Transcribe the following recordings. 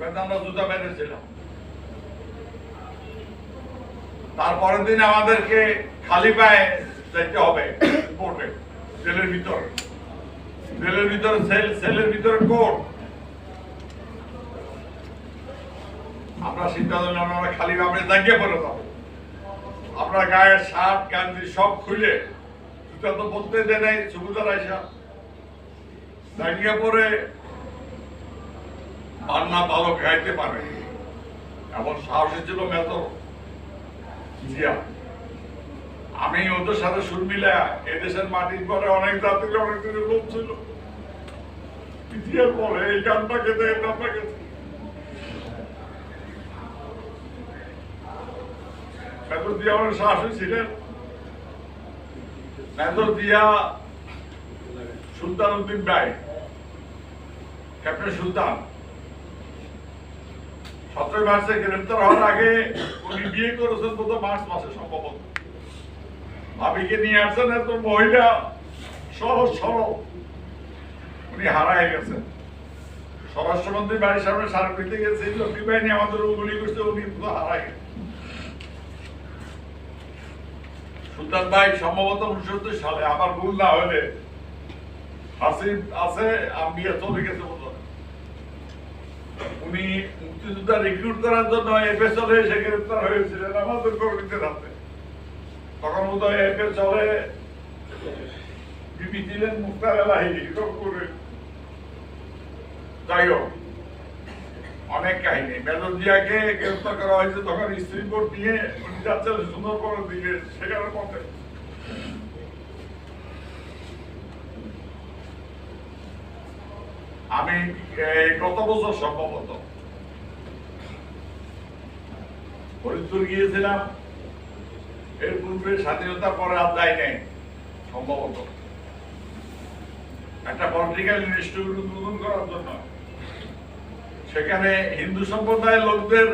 আমরা জুতা মেরেছিলাম তারপরের দিন আমাদেরকে খালি পায়ে যাইতে হবে কোর্টে, জেলের ভিতর। জেলের ভিতরে সেল, সেলের ভিতরে কোর্ট। আমরা সিদ্ধান্ত নিলাম, আমরা খালি ভাবে জাগিয়ে পড়ে যাব। আমরা গায়ের শার্ট গাঞ্জি সব খুলে, জুতা তো বলতে দেয় নাই সুবিধার আইসা জাগিয়ে পরে বান্না ভালো গাইতে পারে। এমন সাহসী ছিল মেতর আমি ওদের সাথে সুর মিলে এদেশের মাটির পরে অনেক জাতির অনেক দিনের লোক ছিল। পরে এই গানটা খেতে এই গানটা খেতে মেজর দিয়া আমার সাহসী ছিলেন। মেজর দিয়া সুলতান উদ্দিন ভাই ক্যাপ্টেন সুলতান। সতেরোই মার্চে গ্রেপ্তার হওয়ার আগে উনি বিয়ে করেছেন বোধ মার্চ মাসে সম্ভবত। ভাবিকে নিয়ে আসছেন এত মহিলা, সহজ সরল। উনি হারায় গেছেন। স্বরাষ্ট্রমন্ত্রী বাড়ির সামনে সার পেতে গেছে লক্ষ্মী বাহিনী আমাদের গুলি করছে, উনি হারায় গেছেন। সুলতান ভাই সম্ভবত উনসত্তর সালে, আমার ভুল না হলে। হাসিব আছে, আম্বিয়া চলে গেছে উনি মুক্তিযোদ্ধা রিক্রুট করার জন্য এফএস চলে এসে গ্রেপ্তার হয়েছিলেন, আমাদের কর্মীদের হাতে তখন বোধ হয় এফএস চলে বিপি ছিলেন মুক্তার এলাহি এরকম করে যাই হোক, অনেক কাহিনী। মেজর জিয়াকে গ্রেপ্তার করা হয়েছে, তখন স্ত্রী বোর্ড নিয়ে উনি যাচ্ছেন সুন্দরবনের দিকে সেখানে পথে। আমি গত বছর সম্ভবত ফরিদপুর গিয়েছিলাম। এর পূর্বে স্বাধীনতার পরে আর যাই নাই, সম্ভবত। একটা পলিটিক্যাল ইনস্টিটিউট উদ্বোধন করার জন্য। সেখানে হিন্দু সম্প্রদায়ের লোকদের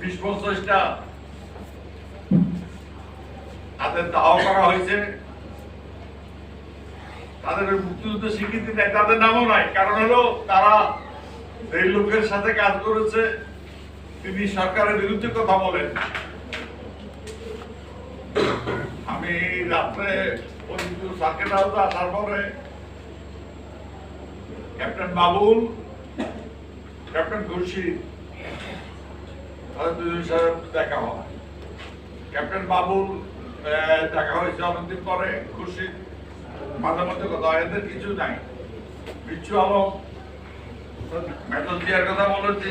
বিশ পঞ্চাশটা তাদের দাহ করা হয়েছে। তাদের ওই মুক্তিযুদ্ধের স্বীকৃতি নেই, তাদের নামও নাই। কারণ হলো তারা এই লোকের সাথে কাজ করেছে। তিনি সরকারের বিরুদ্ধে কথা বলেন। আমি রাত্রে আসার পরে ক্যাপ্টেন বাবুল, ক্যাপ্টেন খুরশিদ দেখা হয়। ক্যাপ্টেন বাবুল দেখা হয়েছে অনেকদিন পরে, খুরশিদ মাঝে মধ্যে কথা এদের কিছু নাই। বিচ্ছু আলম মেটল জিয়ার কথা বলেছি।